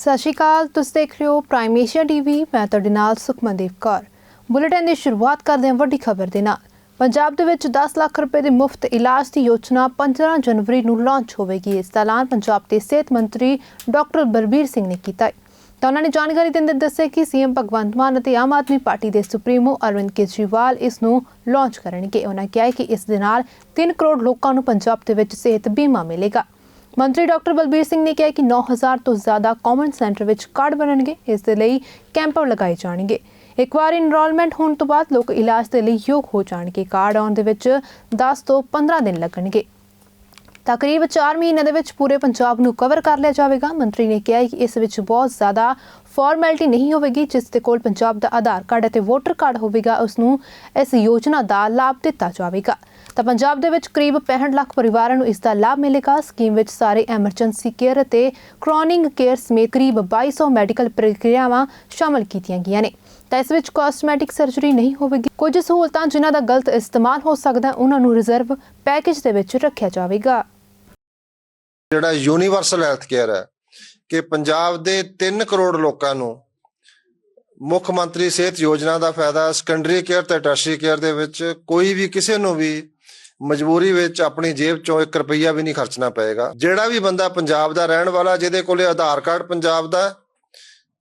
ਸਤਿ ਸ਼੍ਰੀ ਅਕਾਲ, ਤੁਸੀਂ ਦੇਖ ਰਹੇ ਹੋ ਪ੍ਰਾਈਮ ਏਸ਼ੀਆ ਟੀਵੀ ਮੈਂ ਤੁਹਾਡੇ ਨਾਲ ਸੁਖਮਨਦੀਪ ਕੌਰ। ਬੁਲੇਟਿਨ ਦੀ ਸ਼ੁਰੂਆਤ ਕਰਦੇ ਹਾਂ ਵੱਡੀ ਖਬਰ ਦੇ ਨਾਲ। ਪੰਜਾਬ ਦੇ ਵਿੱਚ 10 ਲੱਖ ਰੁਪਏ ਦੇ ਮੁਫਤ ਇਲਾਜ ਦੀ ਯੋਜਨਾ 15 ਜਨਵਰੀ ਨੂੰ ਲਾਂਚ ਹੋਵੇਗੀ। ਇਸ ਦਾ ਐਲਾਨ ਪੰਜਾਬ ਦੇ ਸਿਹਤ ਮੰਤਰੀ ਡਾਕਟਰ ਬਲਬੀਰ ਸਿੰਘ ਨੇ ਕੀਤਾ ਹੈ। ਤਾਂ ਉਹਨਾਂ ਨੇ ਜਾਣਕਾਰੀ ਦਿੰਦੇ ਦੱਸਿਆ ਕਿ ਸੀਐਮ ਭਗਵੰਤ ਮਾਨ ਅਤੇ ਆਮ ਆਦਮੀ ਪਾਰਟੀ ਦੇ ਸੁਪਰੀਮੋ ਅਰਵਿੰਦ ਕੇਜਰੀਵਾਲ ਇਸ ਨੂੰ ਲਾਂਚ ਕਰਨਗੇ। ਉਹਨਾਂ ਕਿਹਾ ਕਿ ਇਸ ਦੇ ਨਾਲ 3 ਕਰੋੜ ਲੋਕਾਂ ਨੂੰ ਪੰਜਾਬ ਦੇ ਵਿੱਚ ਸਿਹਤ ਬੀਮਾ ਮਿਲੇਗਾ। ਮੰਤਰੀ ਡਾਕਟਰ ਬਲਬੀਰ ਸਿੰਘ ਨੇ ਕਿਹਾ ਕਿ 9000 ਤੋਂ ਜ਼ਿਆਦਾ ਕਾਮਨ ਸੈਂਟਰ ਵਿੱਚ ਕਾਰਡ ਬਣਨਗੇ, ਇਸ ਦੇ ਲਈ ਕੈਂਪ ਲਗਾਏ ਜਾਣਗੇ। ਇੱਕ ਵਾਰ ਇਨਰੋਲਮੈਂਟ ਹੋਣ ਤੋਂ ਬਾਅਦ ਲੋਕ ਇਲਾਜ ਦੇ ਲਈ ਯੋਗ ਹੋ ਜਾਣਗੇ। ਕਾਰਡ ਆਉਣ ਦੇ ਵਿੱਚ 10 ਤੋਂ 15 ਦਿਨ ਲੱਗਣਗੇ। ਤਕਰੀਬ 4 ਮਹੀਨੇ ਦੇ ਵਿੱਚ ਪੂਰੇ ਪੰਜਾਬ ਨੂੰ ਕਵਰ ਕਰ ਲਿਆ ਜਾਵੇਗਾ। ਮੰਤਰੀ ਨੇ ਕਿਹਾ ਕਿ ਇਸ ਵਿੱਚ ਬਹੁਤ ਜ਼ਿਆਦਾ ਫਾਰਮੈਲਿਟੀ ਨਹੀਂ ਹੋਵੇਗੀ, ਜਿਸ ਦੇ ਕੋਲ ਪੰਜਾਬ ਦਾ ਆਧਾਰ ਕਾਰਡ ਅਤੇ ਵੋਟਰ ਕਾਰਡ ਹੋਵੇਗਾ ਉਸ ਨੂੰ ਇਸ ਯੋਜਨਾ ਦਾ ਲਾਭ ਦਿੱਤਾ ਜਾਵੇਗਾ। ਤਾਂ ਪੰਜਾਬ ਦੇ ਵਿੱਚ ਕਰੀਬ 65 ਲੱਖ ਪਰਿਵਾਰਾਂ ਨੂੰ ਇਸ ਦਾ ਲਾਭ ਮਿਲੇਗਾ। ਸਕੀਮ ਵਿੱਚ ਸਾਰੇ ਐਮਰਜੈਂਸੀ ਕੇਅਰ ਅਤੇ ਕ੍ਰੋਨਿੰਗ ਕੇਅਰ ਸਮੇਤ ਕਰੀਬ 2200 ਮੈਡੀਕਲ ਪ੍ਰਕਿਰਿਆਵਾਂ ਸ਼ਾਮਲ ਕੀਤੀਆਂ ਗਈਆਂ ਨੇ। ਤਾਂ ਇਸ ਵਿੱਚ ਕਾਸਮੈਟਿਕ ਸਰਜਰੀ ਨਹੀਂ ਹੋਵੇਗੀ। ਕੁਝ ਸਹੂਲਤਾਂ ਜਿਨ੍ਹਾਂ ਦਾ ਗਲਤ ਇਸਤੇਮਾਲ ਹੋ ਸਕਦਾ ਉਹਨਾਂ ਨੂੰ ਰਿਜ਼ਰਵ ਪੈਕੇਜ ਦੇ ਵਿੱਚ ਰੱਖਿਆ ਜਾਵੇਗਾ। ਜਿਹੜਾ ਯੂਨੀਵਰਸਲ ਹੈਲਥ ਕੇਅਰ ਹੈ ਕਿ ਪੰਜਾਬ ਦੇ 3 ਕਰੋੜ ਲੋਕਾਂ ਨੂੰ ਮੁੱਖ ਮੰਤਰੀ ਸਿਹਤ ਯੋਜਨਾ ਦਾ ਫਾਇਦਾ ਸੈਕੰਡਰੀ ਕੇਅਰ ਤੇ ਟਰਸ਼ਰੀ ਕੇਅਰ ਦੇ ਵਿੱਚ ਕੋਈ ਵੀ ਕਿਸੇ ਨੂੰ ਵੀ ਮਜਬੂਰੀ ਵਿੱਚ ਆਪਣੀ ਜੇਬ ਚੋਂ 1 ਰੁਪਈਆ ਵੀ ਨਹੀਂ ਖਰਚਣਾ ਪਏਗਾ। ਜਿਹੜਾ ਵੀ ਬੰਦਾ ਪੰਜਾਬ ਦਾ ਰਹਿਣ ਵਾਲਾ, ਜਿਹਦੇ ਕੋਲੇ ਆਧਾਰ ਕਾਰਡ ਪੰਜਾਬ ਦਾ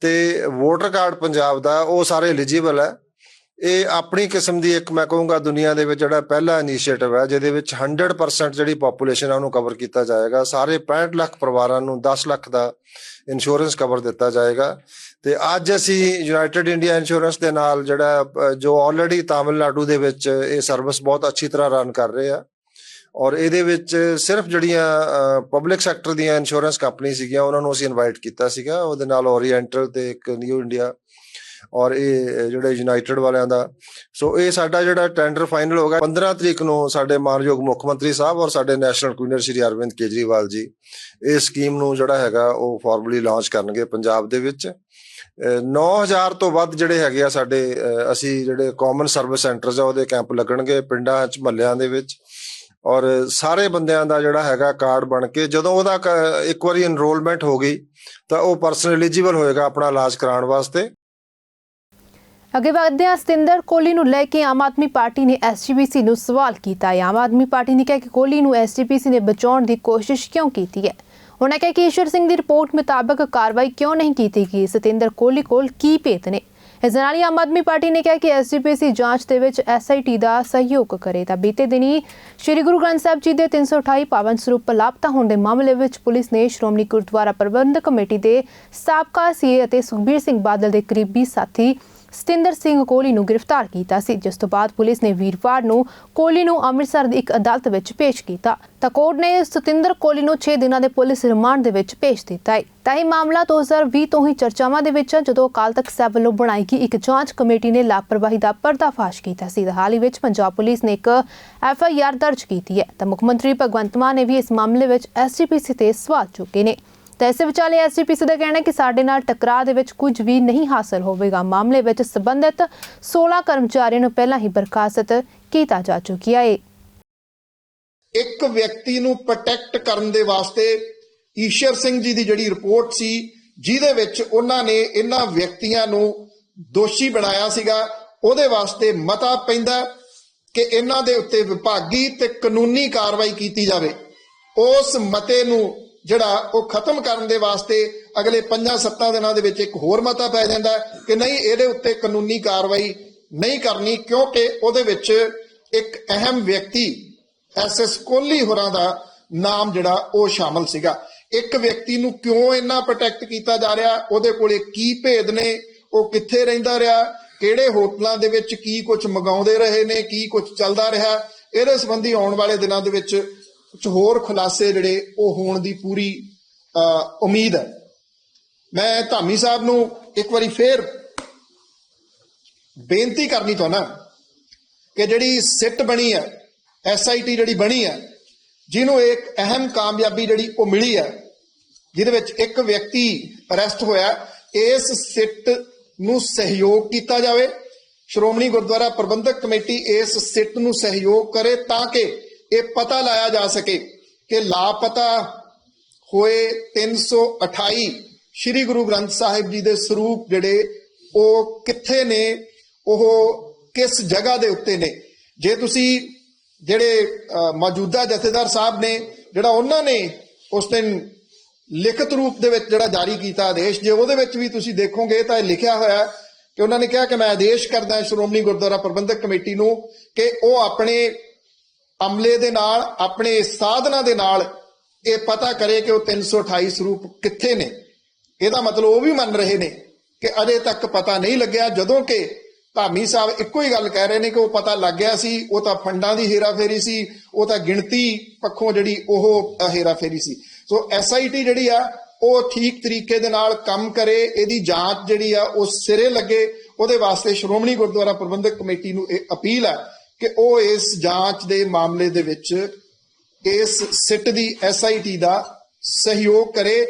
ਤੇ ਵੋਟਰ ਕਾਰਡ ਪੰਜਾਬ ਦਾ ਉਹ ਸਾਰੇ ਐਲੀਜੀਬਲ ਹੈ। ਇਹ ਆਪਣੀ ਕਿਸਮ ਦੀ ਇੱਕ ਮੈਂ ਕਹੂੰਗਾ ਦੁਨੀਆ ਦੇ ਵਿੱਚ ਜਿਹੜਾ ਪਹਿਲਾ ਇਨੀਸ਼ੀਏਟਿਵ ਹੈ, ਜਿਹਦੇ ਵਿੱਚ 100% ਜਿਹੜੀ ਪੋਪੂਲੇਸ਼ਨ ਹੈ ਉਹਨੂੰ ਕਵਰ ਕੀਤਾ ਜਾਏਗਾ। ਸਾਰੇ 65 ਲੱਖ ਪਰਿਵਾਰਾਂ ਨੂੰ 10 ਲੱਖ ਦਾ ਇੰਸ਼ੋਰੈਂਸ ਕਵਰ ਦਿੱਤਾ ਜਾਏਗਾ। ਤੇ ਅੱਜ ਅਸੀਂ ਯੂਨਾਈਟਿਡ ਇੰਡੀਆ ਇੰਸ਼ੋਰੈਂਸ ਦੇ ਨਾਲ ਜਿਹੜਾ ਜੋ ਆਲਰੇਡੀ ਤਾਮਿਲਨਾਡੂ ਦੇ ਵਿੱਚ ਇਹ ਸਰਵਿਸ ਬਹੁਤ ਅੱਛੀ ਤਰ੍ਹਾਂ ਰਨ ਕਰ ਰਹੇ ਆ। ਔਰ ਇਹਦੇ ਵਿੱਚ ਸਿਰਫ ਜਿਹੜੀਆਂ ਪਬਲਿਕ ਸੈਕਟਰ ਦੀਆਂ ਇੰਸ਼ੋਰੈਂਸ ਕੰਪਨੀ ਸੀਗੀਆਂ, ਉਹਨਾਂ ਨੂੰ ਅਸੀਂ ਇਨਵਾਈਟ ਕੀਤਾ ਸੀਗਾ। ਉਹਦੇ ਨਾਲ ਓਰੀਐਂਟਲ ਤੇ ਇੱਕ ਨਿਊ ਇੰਡੀਆ ਔਰ ਇਹ ਜਿਹੜੇ ਯੂਨਾਈਟਿਡ ਵਾਲਿਆਂ ਦਾ। ਸੋ ਇਹ ਸਾਡਾ ਜਿਹੜਾ ਟੈਂਡਰ ਫਾਈਨਲ ਹੋ ਗਿਆ 15 ਤਰੀਕ ਨੂੰ ਸਾਡੇ ਮਾਨਯੋਗ ਮੁੱਖ ਮੰਤਰੀ ਸਾਹਿਬ ਔਰ ਸਾਡੇ ਨੈਸ਼ਨਲ ਕੁਈਨਰ ਸ਼੍ਰੀ ਅਰਵਿੰਦ ਕੇਜਰੀਵਾਲ ਜੀ, ਇਹ ਸਕੀਮ ਨੂੰ ਜਿਹੜਾ ਹੈਗਾ, ਉਹ ਫਾਰਮਲੀ ਲਾਂਚ ਕਰਨਗੇ ਪੰਜਾਬ ਦੇ ਵਿੱਚ। ਅਹ 9000 ਤੋਂ ਵੱਧ ਜਿਹੜੇ ਹੈਗੇ ਆ ਸਾਡੇ ਅਸੀਂ ਜਿਹੜੇ ਕਾਮਨ ਸਰਵਿਸ ਸੈਂਟਰਸ ਆ, ਉਹਦੇ ਕੈਂਪ ਲੱਗਣਗੇ ਪਿੰਡਾਂ 'ਚ, ਮਹੱਲਿਆਂ ਦੇ ਵਿੱਚ। ਔਰ ਸਾਰੇ ਬੰਦਿਆਂ ਦਾ ਜਿਹੜਾ ਹੈਗਾ ਕਾਰਡ ਬਣ ਕੇ, ਜਦੋਂ ਉਹਦਾ ਕ- ਇੱਕ ਵਾਰੀ ਐਨਰੋਲਮੈਂਟ ਹੋ ਗਈ, ਤਾਂ ਉਹ ਪਰਸਨ ਐਲੀਜੀਬਲ ਹੋਏਗਾ ਆਪਣਾ ਇਲਾਜ ਕਰਾਉਣ ਵਾਸਤੇ। ਅੱਗੇ ਵਧਦੇ ਸਤਿੰਦਰ ਕੋਹਲੀ ਨੂੰ ਲੈ ਕੇ ਆਮ ਆਦਮੀ ਪਾਰਟੀ ਨੇ ਐਸਜੀਪੀਸੀ ਨੂੰ ਸਵਾਲ ਕੀਤਾ ਹੈ। ਆਮ ਆਦਮੀ ਪਾਰਟੀ ਨੇ ਕਿਹਾ ਕਿ ਕੋਹਲੀ ਨੂੰ ਐਸਜੀਪੀਸੀ ਨੇ ਬਚਾਉਣ ਦੀ ਕੋਸ਼ਿਸ਼ ਕਿਉਂ ਕੀਤੀ ਹੈ? ਉਹਨਾਂ ਕਿਹਾ ਕਿ ਈਸ਼ਵਰ ਸਿੰਘ ਦੀ ਰਿਪੋਰਟ ਮੁਤਾਬਕ ਕਾਰਵਾਈ ਕਿਉਂ ਨਹੀਂ ਕੀਤੀ ਗਈ? ਸਤਿੰਦਰ ਕੋਹਲੀ ਕੋਲ ਕੀ ਭੇਤ ਨੇ? ਇਸ ਦੇ ਨਾਲ ਹੀ ਆਮ ਆਦਮੀ ਪਾਰਟੀ ਨੇ ਕਿਹਾ ਕਿ ਐਸਜੀਪੀਸੀ ਜਾਂਚ ਦੇ ਵਿੱਚ ਐਸਆਈਟੀ ਦਾ ਸਹਿਯੋਗ ਕਰੇ। ਤਾਂ ਬੀਤੇ ਦਿਨੀ ਸ੍ਰੀ ਗੁਰੂ ਗ੍ਰੰਥ ਸਾਹਿਬ ਜੀ ਦੇ 328 ਪਾਵਨ ਸਰੂਪ ਲਾਪਤਾ ਹੋਣ ਦੇ ਮਾਮਲੇ ਵਿੱਚ ਪੁਲਿਸ ਨੇ ਸ਼੍ਰੋਮਣੀ ਗੁਰਦੁਆਰਾ ਪ੍ਰਬੰਧਕ ਕਮੇਟੀ ਦੇ ਸਾਬਕਾ ਸੀਏ ਅਤੇ ਸੁਖਬੀਰ ਸਿੰਘ ਬਾਦਲ ਦੇ ਕਰੀਬੀ ਸਾਥੀ ਸਤਿੰਦਰ ਸਿੰਘ ਕੋਹਲੀ ਨੂੰ ਗ੍ਰਿਫਤਾਰ ਕੀਤਾ ਸੀ, ਜਿਸ ਤੋਂ ਬਾਅਦ ਪੁਲਿਸ ਨੇ ਵੀਰਵਾਰ ਨੂੰ ਕੋਹਲੀ ਨੂੰ ਅੰਮ੍ਰਿਤਸਰ ਦੀ ਇੱਕ ਅਦਾਲਤ ਵਿੱਚ ਪੇਸ਼ ਕੀਤਾ। ਤਾਂ ਕੋਰਟ ਨੇ ਸਤਿੰਦਰ ਕੋਹਲੀ ਨੂੰ 6 ਦਿਨਾਂ ਦੇ ਪੁਲਿਸ ਰਿਮਾਂਡ ਦੇ ਵਿੱਚ ਭੇਜ ਦਿੱਤਾ ਹੈ। ਤਾਂ ਇਹ ਮਾਮਲਾ 2020 ਤੋਂ ਹੀ ਚਰਚਾਵਾਂ ਦੇ ਵਿੱਚ ਹੈ ਜਦੋਂ ਅਕਾਲ ਤਖਤ ਸਾਹਿਬ ਵੱਲੋਂ ਬਣਾਈ ਗਈ ਇੱਕ ਜਾਂਚ ਕਮੇਟੀ ਨੇ ਲਾਪਰਵਾਹੀ ਦਾ ਪਰਦਾਫਾਸ਼ ਕੀਤਾ ਸੀ। ਹਾਲ ਹੀ ਵਿੱਚ ਪੰਜਾਬ ਪੁਲਿਸ ਨੇ ਇੱਕ ਐਫ ਆਈ ਆਰ ਦਰਜ ਕੀਤੀ ਹੈ। ਤਾਂ ਮੁੱਖ ਮੰਤਰੀ ਭਗਵੰਤ ਮਾਨ ਨੇ ਵੀ ਇਸ ਮਾਮਲੇ ਵਿੱਚ ਐਸ ਡੀ ਪੀ ਸੀ ਤੇ ਸਵਾਲ ਚੁੱਕੇ ਨੇ। ਤਾਂ ਇਸੇ ਵਿਚਾਲੇ ਐਸਜੀਪੀਸੀ ਦਾ ਕਹਿਣਾ ਕਿ ਸਾਡੇ ਨਾਲ ਟਕਰਾਅ ਦੇ ਵਿੱਚ ਕੁਝ ਵੀ ਨਹੀਂ ਹਾਸਲ ਹੋਵੇਗਾ। ਮਾਮਲੇ ਵਿੱਚ ਸੰਬੰਧਿਤ 16 ਕਰਮਚਾਰੀਆਂ ਨੂੰ ਪਹਿਲਾਂ ਹੀ ਬਰਖਾਸਤ ਕੀਤਾ ਜਾ ਚੁੱਕਿਆ ਹੈ। ਇੱਕ ਵਿਅਕਤੀ ਨੂੰ ਪ੍ਰੋਟੈਕਟ ਕਰਨ ਦੇ ਵਾਸਤੇ ਈਸ਼ਰ ਸਿੰਘ ਜੀ ਦੀ ਜਿਹੜੀ ਰਿਪੋਰਟ ਸੀ, ਜਿਹਦੇ ਵਿੱਚ ਉਹਨਾਂ ਨੇ ਇਹਨਾਂ ਵਿਅਕਤੀਆਂ ਨੂੰ ਦੋਸ਼ੀ ਬਣਾਇਆ ਸੀਗਾ। ਉਹਦੇ ਵਾਸਤੇ ਮਤਾ ਪੈਂਦਾ ਕਿ ਇਹਨਾਂ ਦੇ ਉੱਤੇ ਵਿਭਾਗੀ ਤੇ ਕਾਨੂੰਨੀ ਕਾਰਵਾਈ ਕੀਤੀ ਜਾਵੇ। ਉਸ ਮਤੇ ਨੂੰ ਜਿਹੜਾ ਉਹ ਖਤਮ ਕਰਨ ਦੇ ਵਾਸਤੇ ਅਗਲੇ 5-7 ਦਿਨਾਂ ਦੇ ਵਿੱਚ ਇੱਕ ਹੋਰ ਮਤਾ ਪੈ ਜਾਂਦਾ ਕਿ ਨਹੀਂ, ਇਹਦੇ ਉੱਤੇ ਕਾਨੂੰਨੀ ਕਾਰਵਾਈ ਨਹੀਂ ਕਰਨੀ, ਕਿਉਂਕਿ ਉਹਦੇ ਵਿੱਚ ਇੱਕ ਅਹਿਮ ਵਿਅਕਤੀ ਐਸਐਸ ਕੋਹਲੀ ਹੋਰਾਂ ਦਾ ਨਾਮ ਜਿਹੜਾ ਉਹ ਸ਼ਾਮਲ ਸੀਗਾ। ਇੱਕ ਵਿਅਕਤੀ ਨੂੰ ਕਿਉਂ ਇੰਨਾ ਪ੍ਰੋਟੈਕਟ ਕੀਤਾ ਜਾ ਰਿਹਾ? ਉਹਦੇ ਕੋਲੇ ਕੀ ਭੇਦ ਨੇ? ਉਹ ਕਿੱਥੇ ਰਹਿੰਦਾ ਰਿਹਾ? ਕਿਹੜੇ ਹੋਟਲਾਂ ਦੇ ਵਿੱਚ ਕੀ ਕੁਝ ਮੰਗਾਉਂਦੇ ਰਹੇ ਨੇ? ਕੀ ਕੁਝ ਚੱਲਦਾ ਰਿਹਾ? ਇਹਦੇ ਸੰਬੰਧੀ ਆਉਣ ਵਾਲੇ ਦਿਨਾਂ ਦੇ ਵਿੱਚ ਕੁਝ ਹੋਰ ਖੁਲਾਸੇ ਜਿਹੜੇ ਉਹ ਹੋਣ ਦੀ ਪੂਰੀ ਅਹ, ਉਮੀਦ ਹੈ। ਮੈਂ ਧਾਮੀ ਸਾਹਿਬ ਨੂੰ ਇੱਕ ਵਾਰੀ ਫੇਰ ਬੇਨਤੀ ਕਰਨੀ ਚਾਹੁੰਦਾ ਕਿ ਜਿਹੜੀ ਸਿੱਟ ਬਣੀ ਹੈ ਐਸਆਈਟੀ ਜਿਹੜੀ ਬਣੀ ਹੈ ਜਿਹਨੂੰ ਇੱਕ ਅਹਿਮ ਕਾਮਯਾਬੀ ਜਿਹੜੀ ਉਹ ਮਿਲੀ ਹੈ ਜਿਹਦੇ ਵਿੱਚ ਇੱਕ ਵਿਅਕਤੀ ਅਰੈਸਟ ਹੋਇਆ ਇਸ ਸਿੱਟ ਨੂੰ ਸਹਿਯੋਗ ਕੀਤਾ ਜਾਵੇ। ਸ਼੍ਰੋਮਣੀ ਗੁਰਦੁਆਰਾ ਪ੍ਰਬੰਧਕ ਕਮੇਟੀ ਇਸ ਸਿੱਟ ਨੂੰ ਸਹਿਯੋਗ ਕਰੇ ਤਾਂ ਕਿ ਇਹ ਪਤਾ ਲਾਇਆ ਜਾ ਸਕੇ ਕਿ ਲਾਪਤਾ ਹੋਏ 328 ਸ੍ਰੀ ਗੁਰੂ ਗ੍ਰੰਥ ਸਾਹਿਬ ਜੀ ਦੇ ਸਰੂਪ ਜਿਹੜੇ, ਉਹ ਕਿੱਥੇ ਨੇ? ਉਹ ਕਿਸ ਜਗ੍ਹਾ ਦੇ ਉੱਤੇ ਨੇ? ਜੇ ਤੁਸੀਂ ਜਿਹੜੇ ਮੌਜੂਦਾ ਜਥੇਦਾਰ ਸਾਹਿਬ ਨੇ, ਜਿਹੜਾ ਉਹਨਾਂ ਨੇ ਉਸ ਦਿਨ ਲਿਖਤ ਰੂਪ ਦੇ ਵਿੱਚ ਜਿਹੜਾ ਜਾਰੀ ਕੀਤਾ ਆਦੇਸ਼, ਜੇ ਉਹਦੇ ਵਿੱਚ ਵੀ ਤੁਸੀਂ ਦੇਖੋਗੇ ਤਾਂ ਇਹ ਲਿਖਿਆ ਹੋਇਆ ਕਿ ਉਹਨਾਂ ਨੇ ਕਿਹਾ ਕਿ ਮੈਂ ਆਦੇਸ਼ ਕਰਦਾ ਸ਼੍ਰੋਮਣੀ ਗੁਰਦੁਆਰਾ ਪ੍ਰਬੰਧਕ ਕਮੇਟੀ ਨੂੰ ਕਿ ਉਹ ਆਪਣੇ ਅਮਲੇ ਦੇ ਨਾਲ ਆਪਣੇ ਸਾਧਨਾ ਦੇ ਨਾਲ ਇਹ ਪਤਾ ਕਰੇ ਕਿ ਉਹ 328 ਸਰੂਪ ਕਿੱਥੇ ਨੇ। ਇਹਦਾ ਮਤਲਬ ਉਹ ਵੀ ਮੰਨ ਰਹੇ ਨੇ ਕਿ ਅਜੇ ਤੱਕ ਪਤਾ ਨਹੀਂ ਲੱਗਿਆ ਜਦੋਂ ਕਿ ਧਾਮੀ ਸਾਹਿਬ ਇੱਕੋ ਹੀ ਗੱਲ ਕਹਿ ਰਹੇ ਨੇ ਕਿ ਉਹ ਪਤਾ ਲੱਗ ਗਿਆ ਸੀ ਉਹ ਤਾਂ ਫੰਡਾਂ ਦੀ ਹੇਰਾਫੇਰੀ ਸੀ ਉਹ ਤਾਂ ਗਿਣਤੀ ਪੱਖੋਂ ਜਿਹੜੀ ਉਹ ਅ, ਹੇਰਾਫੇਰੀ ਸੀ। ਸੋ ਐਸਆਈਟੀ ਜਿਹੜੀ ਆ ਉਹ ਠੀਕ ਤਰੀਕੇ ਦੇ ਨਾਲ ਕੰਮ ਕਰੇ ਇਹਦੀ ਜਾਂਚ ਜਿਹੜੀ ਆ ਉਹ ਸਿਰੇ ਲੱਗੇ। ਉਹਦੇ ਵਾਸਤੇ ਸ਼੍ਰੋਮਣੀ ਗੁਰਦੁਆਰਾ ਪ੍ਰਬੰਧਕ ਕਮੇਟੀ ਨੂੰ ਇਹ ਅਪੀਲ ਹੈ ਕਿ ਉਹ ਇਸ ਜਾਂਚ ਦੇ ਮਾਮਲੇ ਦੇ ਵਿੱਚ ਇਸ ਸਿੱਟ ਦੀ ਐਸਆਈਟੀ ਦਾ ਸਹਿਯੋਗ ਕਰੇ